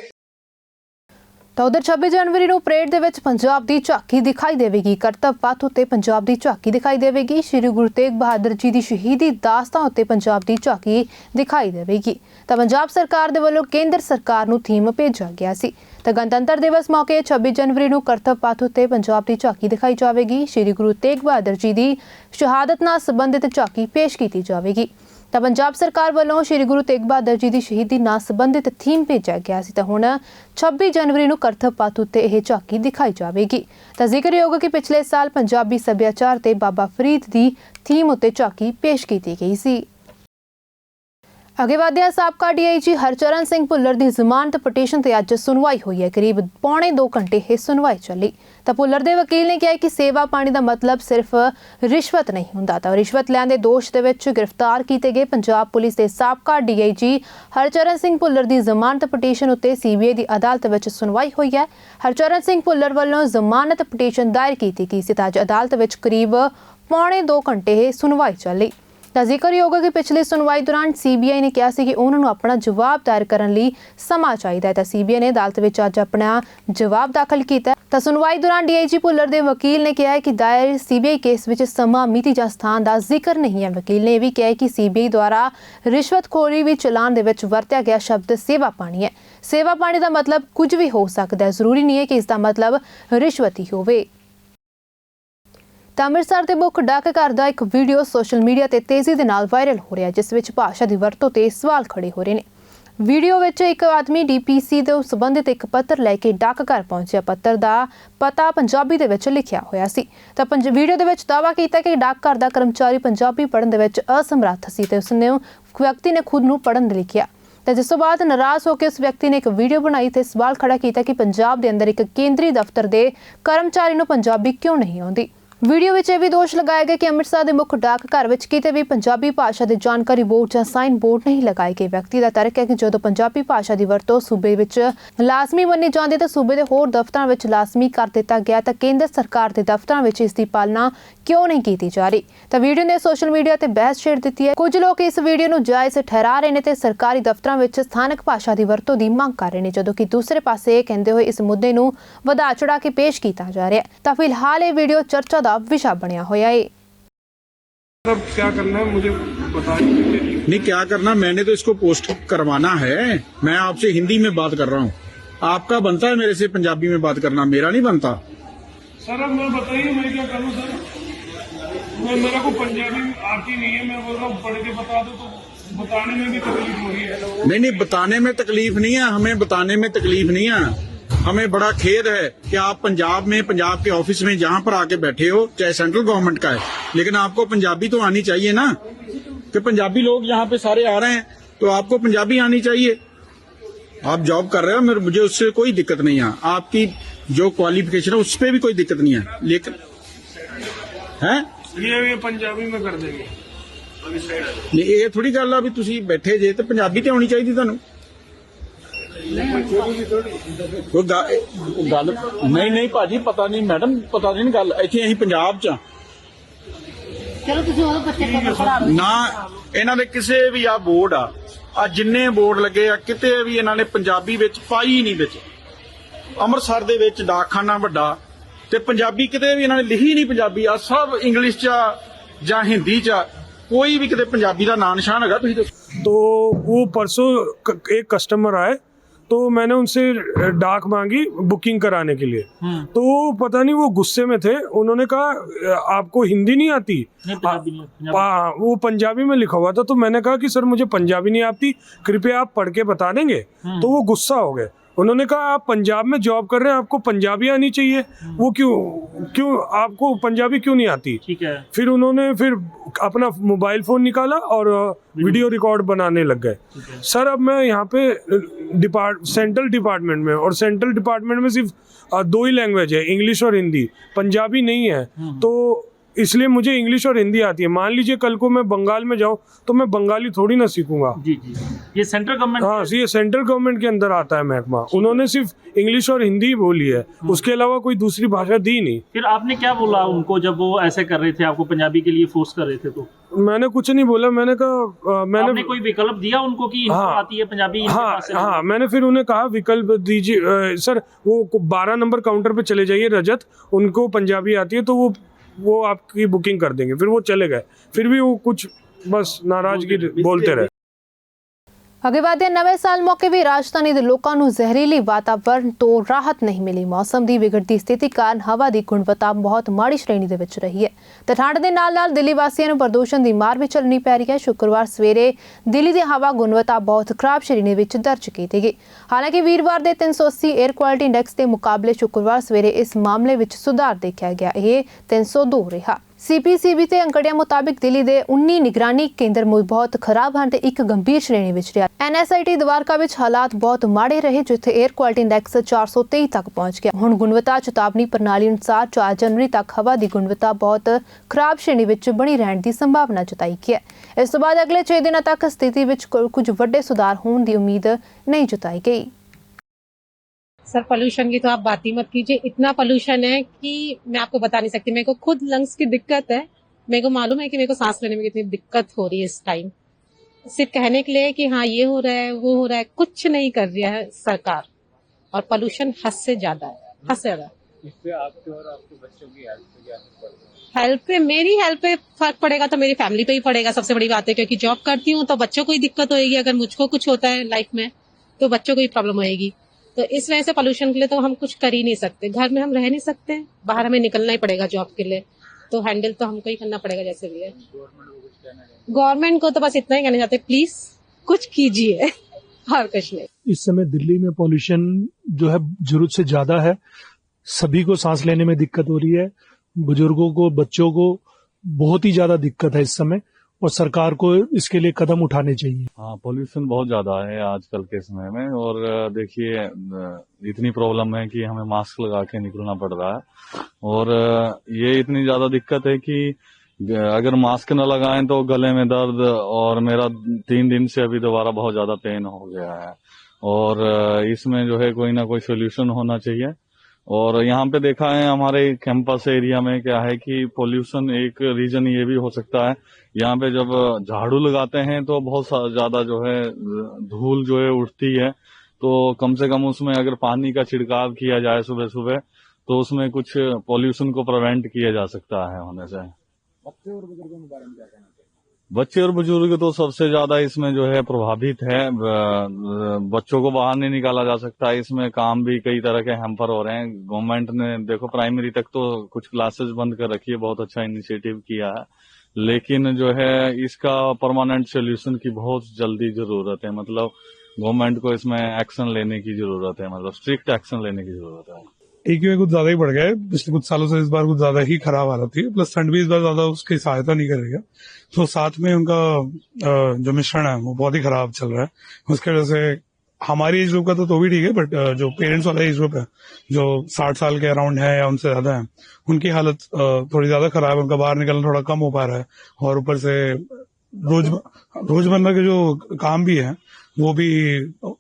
ਤਾਂ ਉਧਰ 26 ਜਨਵਰੀ ਨੂੰ ਪਰੇਡ ਦੇ ਵਿੱਚ ਪੰਜਾਬ ਦੀ ਝਾਕੀ ਦਿਖਾਈ ਦੇਵੇਗੀ। ਕਰਤੱਵ ਪਥ ਉੱਤੇ ਪੰਜਾਬ ਦੀ ਝਾਕੀ ਦਿਖਾਈ ਦੇਵੇਗੀ। ਸ੍ਰੀ ਗੁਰੂ ਤੇਗ ਬਹਾਦਰ ਜੀ ਦੀ ਸ਼ਹੀਦੀ ਦਾਸਤਾਂ ਉੱਤੇ ਪੰਜਾਬ ਦੀ ਝਾਕੀ ਦਿਖਾਈ ਦੇਵੇਗੀ। ਤਾਂ ਪੰਜਾਬ ਸਰਕਾਰ ਦੇ ਵੱਲੋਂ ਕੇਂਦਰ ਸਰਕਾਰ ਨੂੰ ਥੀਮ ਭੇਜਿਆ ਗਿਆ ਸੀ। ਤਾਂ ਗਣਤੰਤਰ ਦਿਵਸ ਮੌਕੇ 26 ਜਨਵਰੀ ਨੂੰ ਕਰਤੱਵ ਪਥ ਉੱਤੇ ਪੰਜਾਬ ਦੀ ਝਾਕੀ ਦਿਖਾਈ ਜਾਵੇਗੀ। ਸ੍ਰੀ ਗੁਰੂ ਤੇਗ ਬਹਾਦਰ ਜੀ ਦੀ ਸ਼ਹਾਦਤ ਨਾਲ ਸੰਬੰਧਿਤ ਝਾਕੀ ਪੇਸ਼ ਕੀਤੀ ਜਾਵੇਗੀ। ਤਾਂ ਪੰਜਾਬ ਸਰਕਾਰ ਵੱਲੋਂ ਸ੍ਰੀ ਗੁਰੂ ਤੇਗ ਬਹਾਦਰ ਜੀ ਦੀ ਸ਼ਹੀਦੀ ਨਾਲ ਸੰਬੰਧਿਤ ਥੀਮ ਭੇਜਿਆ ਗਿਆ ਸੀ, ਤਾਂ ਹੁਣ 26 ਜਨਵਰੀ ਨੂੰ ਕਰਤੱਵ ਪਥ ਉੱਤੇ ਇਹ ਝਾਕੀ ਦਿਖਾਈ ਜਾਵੇਗੀ। ਤਾਂ ਜ਼ਿਕਰਯੋਗ ਕਿ ਪਿਛਲੇ ਸਾਲ ਪੰਜਾਬੀ ਸੱਭਿਆਚਾਰ ਤੇ ਬਾਬਾ ਫਰੀਦ ਦੀ ਥੀਮ ਉੱਤੇ ਝਾਕੀ ਪੇਸ਼ ਕੀਤੀ ਗਈ ਸੀ। ਅੱਗੇ ਵਧਿਆ ਸਾਬਕਾ ਡੀਆਈਜੀ ਹਰਚਰਨ ਸਿੰਘ ਭੁੱਲਰ ਦੀ ਜ਼ਮਾਨਤ ਪਟੀਸ਼ਨ ਤੇ ਅੱਜ ਸੁਣਵਾਈ ਹੋਈ ਹੈ। ਕਰੀਬ ਪੌਣੇ 2 ਘੰਟੇ ਇਹ ਸੁਣਵਾਈ ਚੱਲੀ। ਤਾਂ ਭੁੱਲਰ ਦੇ ਵਕੀਲ ਨੇ ਕਿਹਾ ਕਿ ਸੇਵਾ ਪਾਣੀ ਦਾ ਮਤਲਬ ਸਿਰਫ ਰਿਸ਼ਵਤ ਨਹੀਂ ਹੁੰਦਾ। ਤਾਂ ਰਿਸ਼ਵਤ ਲੈਣ ਦੇ ਦੋਸ਼ ਦੇ ਵਿੱਚ ਗ੍ਰਿਫਤਾਰ ਕੀਤੇ ਗਏ ਪੰਜਾਬ ਪੁਲਿਸ ਦੇ ਸਾਬਕਾ ਡੀਆਈਜੀ ਹਰਚਰਨ ਸਿੰਘ ਭੁੱਲਰ ਦੀ ਜ਼ਮਾਨਤ ਪਟੀਸ਼ਨ ਉੱਤੇ ਸੀਬੀਆਈ ਦੀ ਅਦਾਲਤ ਵਿੱਚ ਸੁਣਵਾਈ ਹੋਈ ਹੈ। ਹਰਚਰਨ ਸਿੰਘ ਭੁੱਲਰ ਵੱਲੋਂ ਜ਼ਮਾਨਤ ਪਟੀਸ਼ਨ ਦਾਇਰ ਕੀਤੀ ਗਈ ਸੀ। ਤਾਂ ਅੱਜ ਅਦਾਲਤ ਵਿੱਚ ਕਰੀਬ ਪੌਣੇ 2 ਘੰਟੇ ਇਹ ਸੁਣਵਾਈ ਚੱਲੀ। ਤਾਂ ਜ਼ਿਕਰਯੋਗ ਹੈ ਕਿ ਪਿਛਲੀ ਸੁਣਵਾਈ ਦੌਰਾਨ ਸੀਬੀਆਈ ਨੇ ਕਿਹਾ ਸੀ ਕਿ ਉਹਨਾਂ ਨੂੰ ਆਪਣਾ ਜਵਾਬ ਦਾਇਰ ਕਰਨ ਲਈ ਸਮਾਂ ਚਾਹੀਦਾ ਹੈ। ਤਾਂ ਸੀਬੀਆਈ ਨੇ ਅਦਾਲਤ ਵਿੱਚ ਅੱਜ ਆਪਣਾ ਜਵਾਬ ਦਾਖਲ ਕੀਤਾ ਤਾਂ ਸੁਣਵਾਈ ਦੌਰਾਨ ਡੀਆਈਜੀ ਭੁੱਲਰ ਦੇ ਵਕੀਲ ਨੇ ਕਿਹਾ ਕਿ ਦਾਇਰ ਸੀਬੀਆਈ ਕੇਸ ਵਿੱਚ ਸਮਾਂ, ਮਿਤੀ ਜਾਂ ਸਥਾਨ ਦਾ ਜ਼ਿਕਰ ਨਹੀਂ ਹੈ। ਵਕੀਲ ਨੇ ਇਹ ਵੀ ਕਿਹਾ ਹੈ ਕਿ ਸੀਬੀਆਈ ਦੁਆਰਾ ਰਿਸ਼ਵਤਖੋਰੀ ਵੀ ਚਲਾਨ ਦੇ ਵਿੱਚ ਵਰਤਿਆ ਗਿਆ ਸ਼ਬਦ ਸੇਵਾ ਪਾਣੀ ਹੈ। ਸੇਵਾ ਪਾਣੀ ਦਾ ਮਤਲਬ ਕੁਝ ਵੀ ਹੋ ਸਕਦਾ ਹੈ। ਜ਼ਰੂਰੀ ਨਹੀਂ ਹੈ ਕਿ ਇਸ ਦਾ ਮਤਲਬ ਰਿਸ਼ਵਤ ਹੀ ਹੋਵੇ। ਤਾਂ ਅੰਮ੍ਰਿਤਸਰ ਦੇ ਮੁੱਖ ਡਾਕਘਰ ਦਾ ਇੱਕ ਵੀਡੀਓ ਸੋਸ਼ਲ ਮੀਡੀਆ ਤੇ ਤੇਜ਼ੀ ਦੇ ਨਾਲ ਵਾਇਰਲ ਹੋ ਰਿਹਾ, ਜਿਸ ਵਿੱਚ ਭਾਸ਼ਾ ਦੀ ਵਰਤੋਂ ਤੇ ਸਵਾਲ ਖੜੇ ਹੋ ਰਹੇ ਨੇ। ਵੀਡੀਓ ਵਿੱਚ ਇੱਕ ਆਦਮੀ ਡੀਪੀਸੀ ਤੋਂ ਸੰਬੰਧਿਤ ਇੱਕ ਪੱਤਰ ਲੈ ਕੇ ਡਾਕਘਰ ਪਹੁੰਚਿਆ। ਪੱਤਰ ਦਾ ਪਤਾ ਪੰਜਾਬੀ ਦੇ ਵਿੱਚ ਲਿਖਿਆ ਹੋਇਆ ਸੀ। ਤਾਂ ਪੰਜ, ਵੀਡੀਓ ਦੇ ਵਿੱਚ ਦਾਅਵਾ ਕੀਤਾ ਕਿ ਡਾਕਘਰ ਦਾ ਕਰਮਚਾਰੀ ਪੰਜਾਬੀ ਪੜ੍ਹਨ ਦੇ ਵਿੱਚ ਅਸਮਰੱਥ ਸੀ ਤੇ ਉਸਨੇ ਵਿਅਕਤੀ ਨੇ ਖੁਦ ਨੂੰ ਪੜ੍ਹਨ ਲਈ ਲਿਖਿਆ ਤੇ ਜਿਸ ਤੋਂ ਬਾਅਦ ਨਾਰਾਜ਼ ਹੋ ਕੇ ਉਸ ਵਿਅਕਤੀ ਨੇ ਇੱਕ ਵੀਡੀਓ ਬਣਾਈ ਤੇ ਸਵਾਲ ਖੜਾ ਕੀਤਾ ਕਿ ਪੰਜਾਬ ਦੇ ਅੰਦਰ ਇੱਕ ਕੇਂਦਰੀ ਦਫ਼ਤਰ ਦੇ ਕਰਮਚਾਰੀ ਨੂੰ ਪੰਜਾਬੀ ਕਿਉਂ ਨਹੀਂ ਆਉਂਦੀ? ਵੀਡੀਓ ਵਿੱਚ ਇਹ ਵੀ ਦੋਸ਼ ਲਗਾਇਆ ਗਿਆ ਕਿ ਅੰਮ੍ਰਿਤਸਰ ਦੇ ਮੁੱਖ ਡਾਕ ਘਰ ਵਿੱਚ ਕਿਤੇ ਵੀ ਪੰਜਾਬੀ ਭਾਸ਼ਾ ਦੇ ਜਾਣਕਾਰੀ ਬੋਰਡ ਜਾਂ ਸਾਈਨ ਬੋਰਡ ਨਹੀਂ ਲਗਾਏ ਗਏ ਵਿਅਕਤੀ ਦਾ ਤਰਕ ਹੈ ਕਿ ਜਦੋਂ ਪੰਜਾਬੀ ਭਾਸ਼ਾ ਦੀ ਵਰਤੋਂ ਸੂਬੇ ਵਿੱਚ ਲਾਜ਼ਮੀ ਮੰਨੀ ਜਾਂਦੀ ਤਾਂ ਸੂਬੇ ਦੇ ਹੋਰ ਦਫ਼ਤਰਾਂ ਵਿੱਚ ਲਾਜ਼ਮੀ ਕਰ ਦਿੱਤਾ ਗਿਆ ਤਾਂ ਕੇਂਦਰ ਸਰਕਾਰ ਦੇ ਦਫ਼ਤਰਾਂ ਵਿੱਚ ਇਸ ਦੀ ਪਾਲਣਾ ਕਿਉਂ ਨਹੀਂ ਕੀਤੀ ਜਾ ਰਹੀ? ਤਾਂ ਵੀਡੀਓ ਨੇ ਸੋਸ਼ਲ ਮੀਡੀਆ ਤੇ ਬਹਿਸ ਛੇੜ ਦਿੱਤੀ ਹੈ। ਕੁਝ ਲੋਕ ਇਸ ਵੀਡੀਓ ਨੂੰ ਜਾਇਜ਼ ਠਹਿਰਾ ਰਹੇ ਨੇ ਤੇ ਸਰਕਾਰੀ ਦਫ਼ਤਰਾਂ ਵਿੱਚ ਸਥਾਨਕ ਭਾਸ਼ਾ ਦੀ ਵਰਤੋਂ ਦੀ ਮੰਗ ਕਰ ਰਹੇ ਨੇ, ਜਦੋਂ ਕਿ ਦੂਸਰੇ ਪਾਸੇ ਇਹ ਕਹਿੰਦੇ ਹੋਏ ਇਸ ਮੁੱਦੇ ਨੂੰ ਵਧਾ ਚੜਾ ਕੇ ਪੇਸ਼ ਕੀਤਾ ਜਾ ਰਿਹਾ ਹੈ। ਤਾਂ ਫਿਲਹਾਲ ਇਹ ਵੀਡੀਓ ਚਰਚਾ ਦਾ ਵਿਸ਼ਾ ਬਣਿਆ ਹੋਇਆ ਹੈ अब क्या करना है मुझे बताइए नहीं क्या करना मैंने तो इसको पोस्ट करवाना है मैं आपसे हिंदी में बात कर रहा हूँ आपका बनता है मेरे से पंजाबी में बात करना मेरा नहीं बनता सर अब मैं बताइए मैं क्या करूं सर मैं मेरे को पंजाबी आती नहीं है मैं बोल रहा हूँ पढ़ के बता दो तो बताने में भी तकलीफ हो रही है नहीं नहीं बताने में तकलीफ नहीं है हमें बताने में तकलीफ नहीं है हमें बड़ा खेद है कि आप पंजाब में पंजाब के ऑफिस में जहां पर आके बैठे हो चाहे सेंट्रल गवर्नमेंट का है लेकिन आपको पंजाबी तो आनी चाहिए ना कि पंजाबी लोग यहाँ पे सारे आ रहे हैं तो आपको पंजाबी आनी चाहिए आप जॉब कर रहे हो मेरे मुझे उससे कोई दिक्कत नहीं है आपकी जो क्वालिफिकेशन है उस पर भी कोई दिक्कत नहीं है लेकिन है ये ये पंजाबी में कर देंगे ਨਹੀਂ ਇਹ ਥੋੜੀ ਗੱਲ ਆ ਵੀ ਤੁਸੀਂ ਬੈਠੇ ਜੇ ਤੇ ਪੰਜਾਬੀ ਤੇ ਆਉਣੀ ਚਾਹੀਦੀ ਤੁਹਾਨੂੰ ਉਹ ਗਾ- ਉਹ ਗੱਲ ਨਹੀਂ ਨਹੀਂ ਭਾਜੀ ਪਤਾ ਨਹੀਂ ਮੈਡਮ ਪਤਾ ਨਹੀਂ ਗੱਲ ਇੱਥੇ ਅਸੀਂ ਪੰਜਾਬ ਚ ਆ। ਚਲੋ ਤੁਸੀਂ ਉਹ ਬੱਚੇ ਕੋਲ ਪੜਾ ਲਓ ਨਾ ਇਹਨਾਂ ਦੇ ਕਿਸੇ ਵੀ ਆ ਬੋਰਡ ਆ ਆ ਜਿੰਨੇ ਬੋਰਡ ਲੱਗੇ ਆ ਕਿਤੇ ਵੀ ਇਹਨਾਂ ਨੇ ਪੰਜਾਬੀ ਵਿੱਚ ਪਾਈ ਨਹੀਂ ਵਿੱਚ ਅੰਮ੍ਰਿਤਸਰ ਦੇ ਵਿੱਚ ਡਾਕਖਾਨਾ ਵੱਡਾ ਤੇ ਪੰਜਾਬੀ ਕਿਤੇ ਵੀ ਇਹਨਾਂ ਨੇ ਲਿਖੀ ਨਹੀਂ ਪੰਜਾਬੀ ਆ ਸਭ ਇੰਗਲਿਸ਼ ਚ ਆ ਜਾਂ ਹਿੰਦੀ ਚ ਆ। ਕੋਈ ਵੀ ਕਿਤੇ ਪੰਜਾਬੀ ਦਾ ਨਾਂ ਨਿਸ਼ਾਨ ਹੈਗਾ ਤੁਸੀਂ ਦੱਸੋ तो वो परसों क- एक कस्टमर आए तो मैंने उनसे डाक मांगी बुकिंग कराने के लिए। हम्म। तो पता नहीं वो गुस्से में थे। उन्होंने कहा आपको हिंदी नहीं आती? नहीं पंजाबी नहीं पंजाबी। पा- वो पंजाबी में लिखा हुआ था। तो मैंने कहा कि सर मुझे पंजाबी नहीं आती। कृपया आप पढ़ के बता देंगे। हम्म। तो वो गुस्सा हो गए। उन्होंने कहा आप पंजाब में जॉब कर रहे हैं आपको पंजाबी आनी चाहिए। वो क्यों क्यों आपको पंजाबी क्यों नहीं आती? ठीक है। फिर उन्होंने फिर अपना मोबाइल फ़ोन निकाला और वीडियो। रिकॉर्ड बनाने लग गए। सर अब मैं यहाँ पे डिपार्ट सेंट्रल डिपार्टमेंट में और सेंट्रल डिपार्टमेंट में सिर्फ़ दो ही लैंग्वेज है इंग्लिश और हिंदी पंजाबी नहीं है। हम्म। तो इसलिए मुझे इंग्लिश और हिंदी आती है। मान लीजिए कल को मैं बंगाल में जाऊँ तो मैं बंगाली थोड़ी ना सीखूँगा। जी जी ये सेंट्रल गवर्नमेंट हाँ ये सेंट्रल गवर्नमेंट के अंदर आता है महकमा। उन्होंने सिर्फ़ इंग्लिश और हिंदी बोली है। हम्म। उसके अलावा कोई दूसरी भाषा दी नहीं। फिर आपने क्या बोला उनको जब वो ऐसे कर रहे थे? आपको पंजाबी के लिए फोर्स कर रहे थे तो? मैंने कुछ नहीं बोला मैंने कहा अ, आपने मैंने कोई विकल्प दिया उनको कि हाँ। आती है पंजाबी? हाँ हाँ मैंने फिर उन्हें कहा विकल्प दीजिए। सर वो बारह नंबर काउंटर पे चले जाइए रजत। उनको पंजाबी आती है तो वो वो आपकी बुकिंग कर देंगे फिर वो चले गए फिर भी वो कुछ बस नाराजगी बोलते रहे ਅੱਗੇ ਵਧਦੇ ਹਾਂ, ਨਵੇਂ ਸਾਲ ਮੌਕੇ ਵੀ ਰਾਜਧਾਨੀ ਦੇ ਲੋਕਾਂ ਨੂੰ ਜ਼ਹਿਰੀਲੀ ਵਾਤਾਵਰਣ ਤੋਂ ਰਾਹਤ ਨਹੀਂ ਮਿਲੀ। ਮੌਸਮ ਦੀ ਵਿਗੜਦੀ ਸਥਿਤੀ ਕਾਰਨ ਹਵਾ ਦੀ ਗੁਣਵੱਤਾ ਬਹੁਤ ਮਾੜੀ ਸ਼੍ਰੇਣੀ ਦੇ ਵਿੱਚ ਰਹੀ ਹੈ। ਤੇ ਠੰਡ ਦੇ ਨਾਲ ਨਾਲ ਦਿੱਲੀ ਵਾਸੀਆਂ ਨੂੰ ਪ੍ਰਦੂਸ਼ਣ ਦੀ ਮਾਰ ਵੀ ਚੱਲਣੀ ਪੈ ਰਹੀ ਹੈ। ਸ਼ੁੱਕਰਵਾਰ ਸਵੇਰੇ ਦਿੱਲੀ ਦੀ ਹਵਾ ਗੁਣਵੱਤਾ ਬਹੁਤ ਖਰਾਬ ਸ਼੍ਰੇਣੀ ਵਿੱਚ ਦਰਜ ਕੀਤੀ ਗਈ। ਹਾਲਾਂਕਿ ਵੀਰਵਾਰ ਦੇ 380 에ਅਰ ਕੁਆਲਿਟੀ ਇੰਡੈਕਸ ਦੇ ਮੁਕਾਬਲੇ ਸ਼ੁੱਕਰਵਾਰ ਸਵੇਰੇ ਇਸ ਮਾਮਲੇ ਵਿੱਚ ਸੁਧਾਰ ਦੇਖਿਆ ਗਿਆ। ਇਹ 302 ਰਿਹਾ। ਸੀਪੀਸੀਬੀ ਤੇ ਅੰਕੜਿਆਂ ਮੁਤਾਬਿਕ ਦਿੱਲੀ ਦੇ 19 ਨਿਗਰਾਨੀ ਕੇਂਦਰ ਬਹੁਤ ਖਰਾਬ ਹਨ ਤੇ ਇੱਕ ਗੰਭੀਰ ਸ਼੍ਰੇਣੀ ਵਿੱਚ ਰਿਹਾ। ਐਨਐਸਆਈਟੀ ਦਵਾਰਕਾ ਵਿੱਚ ਹਾਲਾਤ ਬਹੁਤ ਮਾੜੇ ਰਹੇ, ਜਿੱਥੇ 에ਅਰ ਕੁਆਲਿਟੀ ਇੰਡੈਕਸ 423 ਤੱਕ ਪਹੁੰਚ ਗਿਆ। ਹੁਣ ਗੁਣਵੱਤਾ ਚੇਤਾਵਨੀ ਪ੍ਰਣਾਲੀ ਅਨੁਸਾਰ 4 ਜਨਵਰੀ ਤੱਕ ਹਵਾ ਦੀ ਗੁਣਵੱਤਾ ਬਹੁਤ ਖਰਾਬ ਸ਼੍ਰੇਣੀ ਵਿੱਚ ਬਣੀ ਰਹਿਣ ਦੀ ਸੰਭਾਵਨਾ ਜਤਾਈ ਗਈ ਹੈ। ਇਸ ਤੋਂ ਬਾਅਦ ਅਗਲੇ 6 ਦਿਨਾਂ ਤੱਕ ਸਥਿਤੀ ਵਿੱਚ ਕੁਝ ਵੱਡੇ ਸੁਧਾਰ ਹੋਣ ਦੀ ਉਮੀਦ ਨਹੀਂ ਜਤਾਈ ਗਈ। सर पोल्यूशन की तो आप बात ही मत कीजिए। इतना पोल्यूशन है कि मैं आपको बता नहीं सकती। मेरे को खुद लंग्स की दिक्कत है। मेरे को मालूम है कि मेरे को सांस लेने में कितनी दिक्कत हो रही है इस टाइम सिर्फ़ कहने के लिए कि हाँ ये हो रहा है वो हो रहा है कुछ नहीं कर रहा है सरकार। और पोल्यूशन हद से ज़्यादा है हद से ज़्यादा। हेल्थ पे मेरी हेल्थ पे फ़र्क पड़ेगा तो मेरी फैमिली पे ही पड़ेगा सबसे बड़ी बात है। क्योंकि जॉब करती हूँ तो बच्चों को ही दिक्कत होगी अगर मुझको कुछ होता है लाइफ में तो बच्चों को ही प्रॉब्लम होएगी। तो इस वजह से पॉल्यूशन के लिए तो हम कुछ कर ही नहीं सकते। घर में हम रह नहीं सकते, बाहर हमें निकलना ही पड़ेगा जॉब के लिए। तो हैंडल तो हमको ही करना पड़ेगा जैसे भी है। गवर्नमेंट को तो बस इतना ही कहना चाहते प्लीज़ कुछ कीजिए और कुछ नहीं। इस समय दिल्ली में पॉल्यूशन जो है, ज़रूरत से ज़्यादा है। सभी को सांस लेने में दिक्कत हो रही है। बुज़ुर्गों को, बच्चों को बहुत ही ज़्यादा दिक्कत है इस समय। और सरकार को इसके लिए कदम उठाने चाहिए। हाँ पोल्यूशन बहुत ज़्यादा है आजकल के समय में और देखिए इतनी प्रॉब्लम है कि हमें मास्क लगा के निकलना पड़ रहा है और ये इतनी ज़्यादा दिक्कत है कि अगर मास्क न लगाएँ तो गले में दर्द और मेरा तीन दिन से अभी दोबारा बहुत ज़्यादा पेन हो गया है और इसमें जो है कोई ना कोई सोल्यूशन होना चाहिए। और यहाँ पे देखा है हमारे कैंपस एरिया में क्या है कि पोल्यूशन एक रीजन ये भी हो सकता है। यहाँ पे जब झाड़ू लगाते हैं तो बहुत ज़्यादा जो है, धूल जो है उठती है। तो कम से कम उसमें अगर पानी का छिड़काव किया जाए सुबह सुबह तो उसमें कुछ पोल्यूशन को प्रिवेंट किया जा सकता है होने से। बच्चे और बुज़ुर्ग तो सबसे ज़्यादा इसमें जो है प्रभावित है। बच्चों को बाहर नहीं निकाला जा सकता। इसमें काम भी कई तरह के हैम्पर हो रहे हैं। गवर्नमेंट ने, देखो प्राइमरी तक तो कुछ क्लासेस बंद कर रखी है। बहुत अच्छा इनिशिएटिव किया है। लेकिन जो है, इसका परमानेंट सोल्यूशन की बहुत जल्दी ज़रूरत है। मतलब गवर्नमेंट को इसमें एक्शन लेने की ज़रूरत है। मतलब स्ट्रिक्ट एक्शन लेने की ज़रूरत है। में कुछ ज़्यादा ही बढ़ गया है। पिछले कुछ सालों से इस बार कुछ ज़्यादा ही खराब हालत थी। प्लस ठंड भी इस बार ज़्यादा उसकी सहायता नहीं करेगा। तो साथ में उनका जो मिश्रण है, वो बहुत ही खराब चल रहा है। उसकी वजह से हमारी एज ग्रुप का तो तो भी ठीक है बट जो पेरेंट्स वाला एज ग्रुप है, जो साठ साल के अराउंड है या उनसे ज़्यादा है, उनकी हालत थोड़ी ज़्यादा खराब है। उनका बाहर निकलना थोड़ा कम हो पा रहा है। और ऊपर से रोज, रोज़मर्रा के जो काम भी है वो भी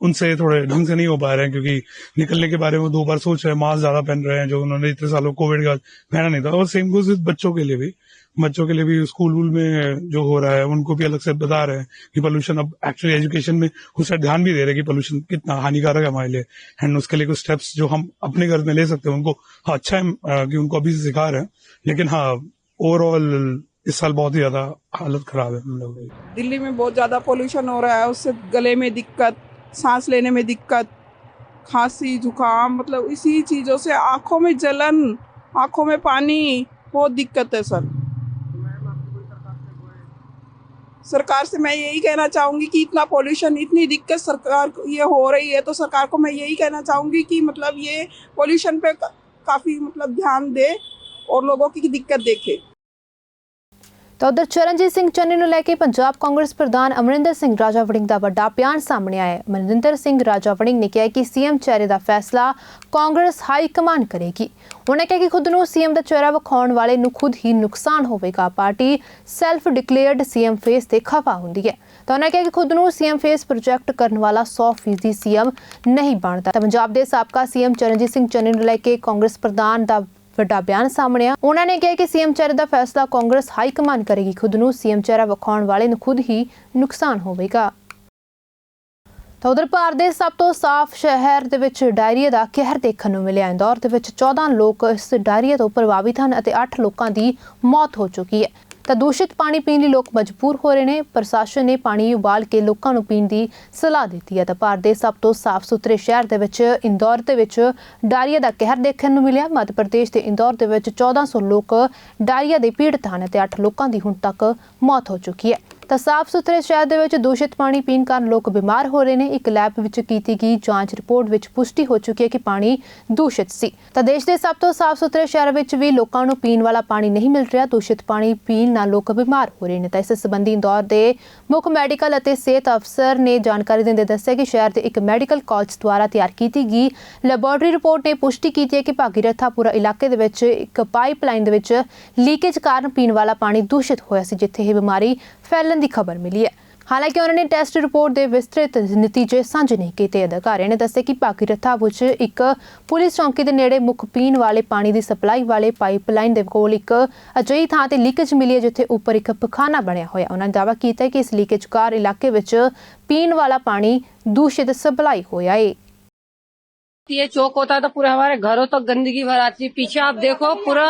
उनसे थोड़े ढंग से नहीं हो पा रहे हैं, क्योंकि निकलने के बारे में दो बार सोच रहे हैं, मास्क ज़्यादा पहन रहे हैं, जो उन्होंने इतने सालों कोविड का पहना नहीं था। और सेम गोज बच्चों के लिए भी। बच्चों के लिए भी स्कूल वूल में जो हो रहा है, उनको भी अलग से बता रहे हैं कि पोल्यूशन अब एक्चुअली एजुकेशन में उस पर ध्यान भी दे रहे हैं कि पोल्यूशन कितना हानिकारक है हमारे लिए। एंड उसके लिए कुछ स्टेप्स जो हम अपने घर में ले सकते हैं, उनको हाँ अच्छा है कि उनको अभी सिखा रहे हैं। लेकिन हाँ ओवरऑल इस साल बहुत ही ज़्यादा हालत खराब है हम लोगों की दिल्ली में बहुत ज़्यादा पोल्यूशन हो रहा है, उससे गले में दिक्कत, सांस लेने में दिक्कत, खांसी, जुकाम मतलब इसी चीज़ों से आँखों में जलन, आँखों में पानी, बहुत दिक्कत है सर। सरकार से मैं यही कहना चाहूँगी कि इतना पॉल्यूशन इतनी दिक्कत सरकार को, ये हो रही है तो सरकार को मैं यही कहना चाहूँगी कि मतलब ये पॉल्यूशन पे काफ़ी मतलब ध्यान दे और लोगों की दिक्कत देखे। ਤਾਂ ਉਧਰ ਚਰਨਜੀਤ ਸਿੰਘ ਚੰਨੀ ਨੂੰ ਲੈ ਕੇ ਪੰਜਾਬ ਕਾਂਗਰਸ ਪ੍ਰਧਾਨ ਅਮਰਿੰਦਰ ਸਿੰਘ ਰਾਜਾ ਵੜਿੰਗ ਦਾ ਵੱਡਾ ਬਿਆਨ ਸਾਹਮਣੇ ਆਇਆ ਹੈ। ਮਨਿੰਦਰ ਸਿੰਘ ਰਾਜਾ ਵੜਿੰਗ ਨੇ ਕਿਹਾ ਕਿ ਸੀਐਮ ਚਿਹਰੇ ਦਾ ਫੈਸਲਾ ਕਾਂਗਰਸ ਹਾਈ ਕਮਾਂਡ ਕਰੇਗੀ। ਉਹਨੇ ਕਿਹਾ ਕਿ ਖੁਦ ਨੂੰ ਸੀਐਮ ਦਾ ਚਿਹਰਾ ਵਿਖਾਉਣ ਵਾਲੇ ਨੂੰ ਖੁਦ ਹੀ ਨੁਕਸਾਨ ਹੋਵੇਗਾ। Party self declared CM face ਤੇ ਖਫਾ ਹੁੰਦੀ ਹੈ। ਤਾਂ ਉਹਨੇ ਕਿਹਾ ਕਿ ਖੁਦ ਨੂੰ ਸੀਐਮ ਫੇਸ ਪ੍ਰੋਜੈਕਟ ਕਰਨ ਵਾਲਾ 100% ਸੀਐਮ ਨਹੀਂ ਬਣਦਾ। ਤਾਂ ਪੰਜਾਬ ਦੇ ਸਾਬਕਾ ਸੀਐਮ ਚਰਨਜੀਤ ਸਿੰਘ ਚੰਨੀ ਨੂੰ ਲੈ ਕੇ ਕਾਂਗਰਸ ਪ੍ਰਧਾਨ ਦਾ ਵੱਡਾ ਬਿਆਨ ਸਾਹਮਣੇ ਆ ਉਹਨਾਂ ਨੇ ਕਿਹਾ ਕਿ ਸੀਐਮ ਚਿਹਰੇ ਦਾ ਫੈਸਲਾ ਕਾਂਗਰਸ ਹਾਈ ਕਮਾਂਡ ਕਰੇਗੀ। ਖੁਦ ਨੂੰ ਸੀਐਮ ਚਿਹਰਾ ਵਿਖਾਉਣ ਵਾਲੇ ਨੂੰ ਖੁਦ ਹੀ ਨੁਕਸਾਨ ਹੋਵੇਗਾ। ਤਾਂ ਉਧਰ ਭਾਰਤ ਦੇ ਸਭ ਤੋਂ ਸਾਫ਼ ਸ਼ਹਿਰ ਦੇ ਵਿੱਚ ਡਾਇਰੀਆ ਦਾ ਕਹਿਰ ਦੇਖਣ ਨੂੰ ਮਿਲਿਆ। ਇੰਦੌਰ ਦੇ ਵਿੱਚ 14 ਲੋਕ ਇਸ ਡਾਇਰੀਆ ਤੋਂ ਪ੍ਰਭਾਵਿਤ ਹਨ ਅਤੇ 8 ਲੋਕਾਂ ਦੀ ਮੌਤ ਹੋ ਚੁੱਕੀ ਹੈ। ਤਾਂ ਦੂਸ਼ਿਤ ਪਾਣੀ ਪੀਣ ਲਈ ਲੋਕ ਮਜਬੂਰ ਹੋ ਰਹੇ ਨੇ। ਪ੍ਰਸ਼ਾਸਨ ਨੇ ਪਾਣੀ ਉਬਾਲ ਕੇ ਲੋਕਾਂ ਨੂੰ ਪੀਣ ਦੀ ਸਲਾਹ ਦਿੱਤੀ ਹੈ। ਤਾਂ ਭਾਰਤ ਦੇ ਸਭ ਤੋਂ ਸਾਫ਼ ਸੁਥਰੇ ਸ਼ਹਿਰ ਦੇ ਵਿੱਚ, ਇੰਦੌਰ ਦੇ ਵਿੱਚ ਡਾਇਰੀਆ ਦਾ ਕਹਿਰ ਦੇਖਣ ਨੂੰ ਮਿਲਿਆ। ਮੱਧ ਪ੍ਰਦੇਸ਼ ਦੇ ਇੰਦੌਰ ਦੇ ਵਿੱਚ 1400 ਲੋਕ ਡਾਇਰੀਆ ਦੇ ਪੀੜਤ ਹਨ ਤੇ 8 ਲੋਕਾਂ ਦੀ ਹੁਣ ਤੱਕ ਮੌਤ ਹੋ ਚੁੱਕੀ ਹੈ। ਤਾਂ ਸਾਫ਼ ਸੁਥਰੇ ਸ਼ਹਿਰ ਦੇ ਵਿੱਚ ਦੂਸ਼ਿਤ ਪਾਣੀ ਪੀਣ ਕਾਰਨ ਲੋਕ ਬਿਮਾਰ ਹੋ ਰਹੇ ਨੇ। ਇੱਕ ਲੈਬ ਵਿੱਚ ਕੀਤੀ ਗਈ ਜਾਂਚ ਰਿਪੋਰਟ ਵਿੱਚ ਪੁਸ਼ਟੀ ਹੋ ਚੁੱਕੀ ਹੈ ਕਿ ਪਾਣੀ ਦੂਸ਼ਿਤ ਸੀ। ਤਾਂ ਦੇਸ਼ ਦੇ ਸਭ ਤੋਂ ਸਾਫ਼ ਸੁਥਰੇ ਸ਼ਹਿਰ ਵਿੱਚ ਵੀ ਲੋਕਾਂ ਨੂੰ ਪੀਣ ਵਾਲਾ ਪਾਣੀ ਨਹੀਂ ਮਿਲ ਰਿਹਾ। ਦੂਸ਼ਿਤ ਪਾਣੀ ਪੀਣ ਨਾਲ ਲੋਕ ਬਿਮਾਰ ਹੋ ਰਹੇ ਨੇ। ਤਾਂ ਇਸ ਸੰਬੰਧੀ ਇੰਦੌਰ ਦੇ ਮੁੱਖ ਮੈਡੀਕਲ ਅਤੇ ਸਿਹਤ ਅਫਸਰ ਨੇ ਜਾਣਕਾਰੀ ਦਿੰਦੇ ਦੱਸਿਆ ਕਿ ਸ਼ਹਿਰ ਦੇ ਇੱਕ ਮੈਡੀਕਲ ਕਾਲਜ ਦੁਆਰਾ ਤਿਆਰ ਕੀਤੀ ਗਈ ਲੈਬੋਰੇਟਰੀ ਰਿਪੋਰਟ ਨੇ ਪੁਸ਼ਟੀ ਕੀਤੀ ਹੈ ਕਿ ਭਾਗੀਰਥਾਪੁਰਾ ਇਲਾਕੇ ਦੇ ਵਿੱਚ ਇੱਕ ਪਾਈਪਲਾਈਨ ਦੇ ਵਿੱਚ ਲੀਕੇਜ ਕਾਰਨ ਪੀਣ ਵਾਲਾ ਪਾਣੀ ਦੂਸ਼ਿਤ ਹੋਇਆ ਸੀ, ਜਿੱਥੇ ਇਹ ਬਿਮਾਰੀ ਫੈਲਣ ਦੀ ਖਬਰ ਮਿਲੀ ਹੈ। ਹਾਲਾਂਕਿ ਉਹਨਾਂ ਨੇ ਟੈਸਟ ਰਿਪੋਰਟ ਦੇ ਵਿਸਤ੍ਰਿਤ ਨਤੀਜੇ ਸਾਂਝੇ ਨਹੀਂ ਕੀਤੇ। ਅਧਿਕਾਰੀਆਂ ਨੇ ਦੱਸਿਆ ਕਿ ਭਾਗੀਰਥਾ ਵਿੱਚ ਇੱਕ ਪੁਲਿਸ ਚੌਂਕੀ ਦੇ ਨੇੜੇ ਮੁੱਖ ਪੀਣ ਵਾਲੇ ਪਾਣੀ ਦੀ ਸਪਲਾਈ ਵਾਲੇ ਪਾਈਪਲਾਈਨ ਦੇ ਕੋਲ ਇੱਕ ਅਜਿਹੀ ਥਾਂ ਤੇ ਲੀਕੇਜ ਮਿਲੀ ਹੈ ਜਿੱਥੇ ਉੱਪਰ ਇੱਕ ਪਖਾਨਾ ਬਣਿਆ ਹੋਇਆ। ਉਹਨਾਂ ਨੇ ਦਾਅਵਾ ਕੀਤਾ ਕਿ ਇਸ ਲੀਕੇਜ ਕਾਰ ਇਲਾਕੇ ਵਿੱਚ ਪੀਣ ਵਾਲਾ ਪਾਣੀ ਦੂਸ਼ਿਤ ਸਪਲਾਈ ਹੋਇਆ ਹੈ ये चौक होता है तो पूरे हमारे घरों तक तो गंदगी भर आती है। पीछे आप देखो पूरा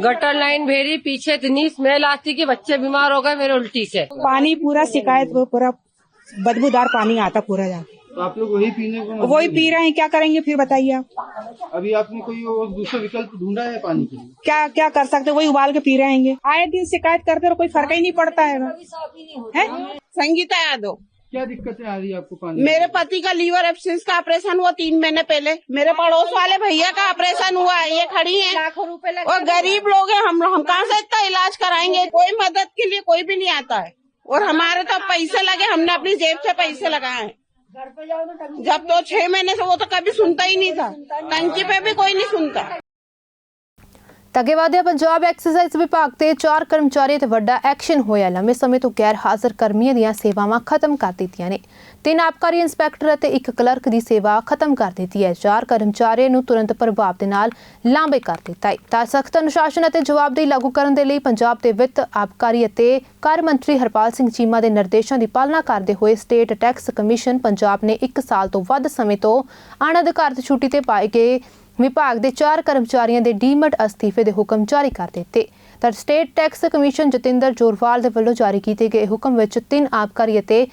गटर लाइन भेरी पीछे इतनी स्मेल आती कि बच्चे बीमार हो गए मेरे उल्टी से। पानी पूरा शिकायत वो पूरा बदबूदार पानी आता पूरा यहाँ तो आप लोग वही पीने को वही पी रहे हैं क्या करेंगे फिर बताइए आप। अभी आपने कोई और दूसरा विकल्प ढूंढा है पानी के लिए? क्या क्या कर सकते वही उबाल के पी रहेंगे आए दिन शिकायत करते रहो कोई फ़र्क ही नहीं पड़ता है। हैं? संगीता यादव। क्या दिक्कतें आ रही है आपको पानी मेरे पति का लीवर एब्सेंस का ऑपरेशन हुआ तीन महीने पहले। मेरे पड़ोस वाले भैया का ऑपरेशन हुआ है ये खड़ी है। लाखों रुपए लगे और गरीब लोग हैं हम हम कहाँ से इतना इलाज कराएँगे? कोई मदद के लिए कोई भी नहीं आता है। और हमारे तो पैसे लगे हमने अपनी जेब से पैसे लगाए हैं। जब तो छह महीने से वो तो कभी सुनता ही नहीं था। टंकी पे भी कोई नहीं सुनता। ਤਾਂ ਪੰਜਾਬ ਐਕਸਾਈਜ਼ ਵਿਭਾਗ ਦੇ ਚਾਰ ਕਰਮਚਾਰੀਆਂ ਤੇ ਵੱਡਾ ਐਕਸ਼ਨ ਹੋਇਆ। ਲੰਮੇ ਸਮੇਂ ਤੋਂ ਗੈਰ ਹਾਜ਼ਰ ਕਰਮੀਆਂ ਦੀਆਂ ਸੇਵਾਵਾਂ ਖਤਮ ਕਰ ਦਿੱਤੀਆਂ ਨੇ। ਤਿੰਨ ਆਬਕਾਰੀ ਇੰਸਪੈਕਟਰ ਅਤੇ ਇੱਕ ਕਲਰਕ ਦੀ ਸੇਵਾ ਖਤਮ ਕਰ ਦਿੱਤੀ ਹੈ। ਚਾਰ ਕਰਮਚਾਰੀਆਂ ਨੂੰ ਤੁਰੰਤ ਪ੍ਰਭਾਵ ਦੇ ਨਾਲ ਲਾਂਬੇ ਕਰ ਦਿੱਤਾ ਹੈ। ਤਾਂ ਸਖਤ ਅਨੁਸ਼ਾਸਨ ਅਤੇ ਜਵਾਬਦੇਹੀ ਲਾਗੂ ਕਰਨ ਦੇ ਲਈ ਪੰਜਾਬ ਦੇ ਵਿੱਤ ਆਬਕਾਰੀ ਅਤੇ ਕਰ ਮੰਤਰੀ ਹਰਪਾਲ ਸਿੰਘ ਚੀਮਾ ਦੇ ਨਿਰਦੇਸ਼ਾਂ ਦੀ ਪਾਲਣਾ ਕਰਦੇ ਹੋਏ ਸਟੇਟ ਟੈਕਸ ਕਮਿਸ਼ਨ ਪੰਜਾਬ ਨੇ 1 ਸਾਲ ਤੋਂ ਵੱਧ ਸਮੇਂ ਤੋਂ ਅਣਅਧਿਕਾਰਤ ਛੁੱਟੀ ਤੇ ਪਾਏ ਗਏ ਵਿਭਾਗ ਦੇ ਚਾਰ ਕਰਮਚਾਰੀਆਂ ਦੇ ਡੀਮਟ ਅਸਤੀਫੇ ਦੇ ਹੁਕਮ ਜਾਰੀ ਕਰ ਦਿੱਤੇ। ਤਾਂ state tax commission Jatinder Jorwal ਦੇ ਵੱਲੋਂ ਜਾਰੀ ਕੀਤੇ ਗਏ ਹੁਕਮ ਵਿੱਚ ਤਿੰਨ ਆਬਕਾਰੀ ਅਤੇ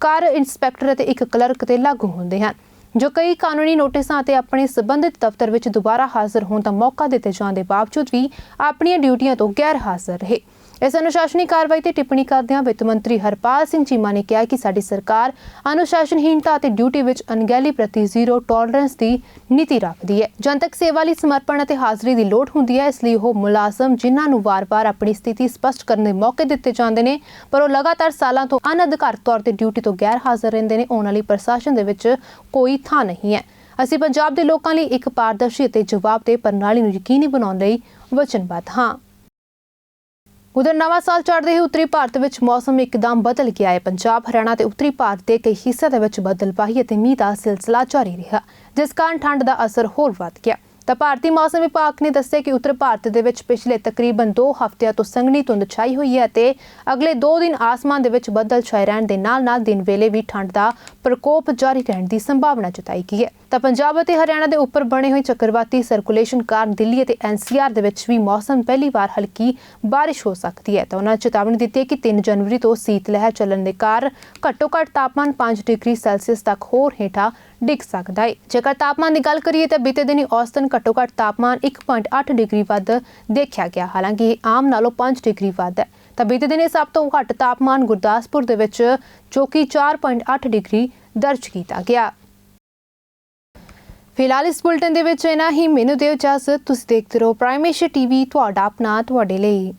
ਕਾਰ ਇੰਸਪੈਕਟਰ ਅਤੇ ਇੱਕ ਕਲਰਕ ਤੇ ਲਾਗੂ ਹੁੰਦੇ ਹਨ, ਜੋ ਕਈ ਕਾਨੂੰਨੀ ਨੋਟਿਸਾਂ ਅਤੇ ਆਪਣੇ ਸਬੰਧਿਤ ਦਫ਼ਤਰ ਵਿੱਚ ਦੁਬਾਰਾ ਹਾਜ਼ਰ ਹੋਣ ਦਾ ਮੌਕਾ ਦਿੱਤੇ ਜਾਣ ਦੇ ਬਾਵਜੂਦ ਵੀ ਆਪਣੀਆਂ ਡਿਊਟੀਆਂ ਤੋਂ ਗੈਰ ਹਾਜ਼ਰ ਰਹੇ। ਇਸ ਅਨੁਸ਼ਾਸਨੀ ਕਾਰਵਾਈ ਤੇ ਟਿੱਪਣੀ ਕਰਦਿਆਂ ਵਿੱਤ ਮੰਤਰੀ ਹਰਪਾਲ ਸਿੰਘ ਚੀਮਾ ਨੇ ਕਿਹਾ ਕਿ ਸਾਡੀ ਸਰਕਾਰ ਅਨੁਸ਼ਾਸਨਹੀਣਤਾ ਅਤੇ ਡਿਊਟੀ ਵਿੱਚ ਅਣਗਹਿਲੀ ਪ੍ਰਤੀ ਜ਼ੀਰੋ ਟੋਲਰੈਂਸ ਦੀ ਨੀਤੀ ਰੱਖਦੀ ਹੈ। ਜਨਤਕ ਸੇਵਾ ਲਈ ਸਮਰਪਣ ਅਤੇ ਹਾਜ਼ਰੀ ਦੀ ਲੋੜ ਹੁੰਦੀ ਹੈ, ਇਸ ਲਈ ਉਹ ਮੁਲਾਜ਼ਮ ਜਿਨ੍ਹਾਂ ਨੂੰ ਵਾਰ-ਵਾਰ ਆਪਣੀ ਸਥਿਤੀ ਸਪਸ਼ਟ ਕਰਨ ਦੇ ਮੌਕੇ ਦਿੱਤੇ ਜਾਂਦੇ ਨੇ, ਪਰ ਉਹ ਲਗਾਤਾਰ ਸਾਲਾਂ ਤੋਂ ਅਨਅਧਿਕਾਰਤ ਤੌਰ ਤੇ ਡਿਊਟੀ ਤੋਂ ਗੈਰ ਹਾਜ਼ਰ ਰਹਿੰਦੇ ਨੇ ਉਹਨਾਂ ਲਈ ਪ੍ਰਸ਼ਾਸਨ ਦੇ ਵਿੱਚ ਕੋਈ ਥਾਂ ਨਹੀਂ ਹੈ। ਅਸੀਂ ਪੰਜਾਬ ਦੇ ਲੋਕਾਂ ਲਈ ਇੱਕ ਪਾਰਦਰਸ਼ੀ ਅਤੇ ਜਵਾਬਦੇਹ ਪ੍ਰਣਾਲੀ ਨੂੰ ਯਕੀਨੀ ਬਣਾਉਣ ਲਈ ਵਚਨਬੱਧ ਹਾਂ। ਉਧਰ ਨਵਾਂ ਸਾਲ ਚੜ੍ਹਦੇ ਹੀ ਉੱਤਰੀ ਭਾਰਤ ਵਿੱਚ ਮੌਸਮ ਇੱਕਦਮ ਬਦਲ ਗਿਆ ਹੈ ਪੰਜਾਬ, ਹਰਿਆਣਾ ਤੇ ਉੱਤਰੀ ਭਾਰਤ ਦੇ ਕਈ ਹਿੱਸਿਆਂ ਦੇ ਵਿੱਚ ਬੱਦਲਬਾਹੀ ਅਤੇ ਮੀਂਹ ਦਾ ਸਿਲਸਿਲਾ ਜਾਰੀ ਰਿਹਾ, ਜਿਸ ਕਾਰਨ ਠੰਡ ਦਾ ਅਸਰ ਹੋਰ ਵੱਧ ਗਿਆ। ਤਾਂ ਭਾਰਤੀ ਮੌਸਮ ਵਿਭਾਗ ਨੇ ਦੱਸਿਆ ਕਿ ਉੱਤਰ ਭਾਰਤ ਦੇ ਵਿੱਚ ਪਿਛਲੇ ਤਕਰੀਬਨ 2 ਹਫ਼ਤਿਆਂ ਤੋਂ ਸੰਘਣੀ ਧੁੰਦ ਛਾਈ ਹੋਈ ਹੈ ਤੇ ਅਗਲੇ 2 ਦਿਨ ਆਸਮਾਨ ਦੇ ਵਿੱਚ ਬੱਦਲ ਛਾਏ ਰਹਿਣ ਦੇ ਨਾਲ-ਨਾਲ ਦਿਨ ਵੇਲੇ ਵੀ ਠੰਡ ਦਾ ਪ੍ਰਕੋਪ ਜਾਰੀ ਰਹਿਣ ਦੀ ਸੰਭਾਵਨਾ ਜਤਾਈ ਗਈ ਹੈ। ਤਾਂ ਪੰਜਾਬ ਅਤੇ ਹਰਿਆਣਾ ਦੇ ਉੱਪਰ ਬਣੇ ਹੋਏ ਚੱਕਰਵਾਤੀ ਸਰਕੂਲੇਸ਼ਨ ਕਾਰਨ ਦਿੱਲੀ ਅਤੇ ਐਨਸੀਆਰ ਦੇ ਵਿੱਚ ਵੀ ਮੌਸਮ ਪਹਿਲੀ ਵਾਰ ਹਲਕੀ ਬਾਰਿਸ਼ ਹੋ ਸਕਦੀ ਹੈ। ਤਾਂ ਉਹਨਾਂ ਚੇਤਾਵਨੀ ਦਿੱਤੀ ਹੈ ਕਿ 3 ਜਨਵਰੀ ਤੋਂ ਸੀਤ ਲਹਿਰ ਚੱਲਣ ਦੇ ਕਾਰਨ ਘੱਟੋ ਘੱਟ ਤਾਪਮਾਨ 5 ਡਿਗਰੀ ਸੈਲਸੀਅਸ ਤੱਕ ਹੋਰ ਹੇਠਾਂ ਡਿੱਗ ਸਕਦਾ ਹੈ। ਜੇਕਰ ਤਾਪਮਾਨ ਦੀ ਗੱਲ ਕਰੀਏ ਤਾਂ ਬੀਤੇ ਦਿਨੀ ਔਸਤਨ ਘੱਟੋ ਘੱਟ ਤਾਪਮਾਨ 1.8 ਡਿਗਰੀ ਵੱਧ ਦੇਖਿਆ ਗਿਆ। ਹਾਲਾਂਕਿ ਇਹ ਆਮ ਨਾਲੋਂ 5 ਡਿਗਰੀ ਵੱਧ ਹੈ। ਤਾਂ ਬੀਤੇ ਦਿਨੀ ਸਭ ਤੋਂ ਘੱਟ ਤਾਪਮਾਨ ਗੁਰਦਾਸਪੁਰ ਦੇ ਵਿੱਚ ਜੋ ਕਿ 4.8 ਡਿਗਰੀ ਦਰਜ ਕੀਤਾ ਗਿਆ। ਫਿਲਹਾਲ ਇਸ ਬੁਲਟਨ ਦੇ ਵਿੱਚ ਇਹਨਾਂ ਹੀ। ਮੈਨੂੰ ਦਿਓ ਇਜਾਜ਼ਤ, ਤੁਸੀਂ ਦੇਖਦੇ ਰਹੋ ਪ੍ਰਾਈਮ ਏਸ਼ੀਆ ਟੀਵੀ ਤੁਹਾਡਾ ਆਪਣਾ, ਤੁਹਾਡੇ ਲਈ।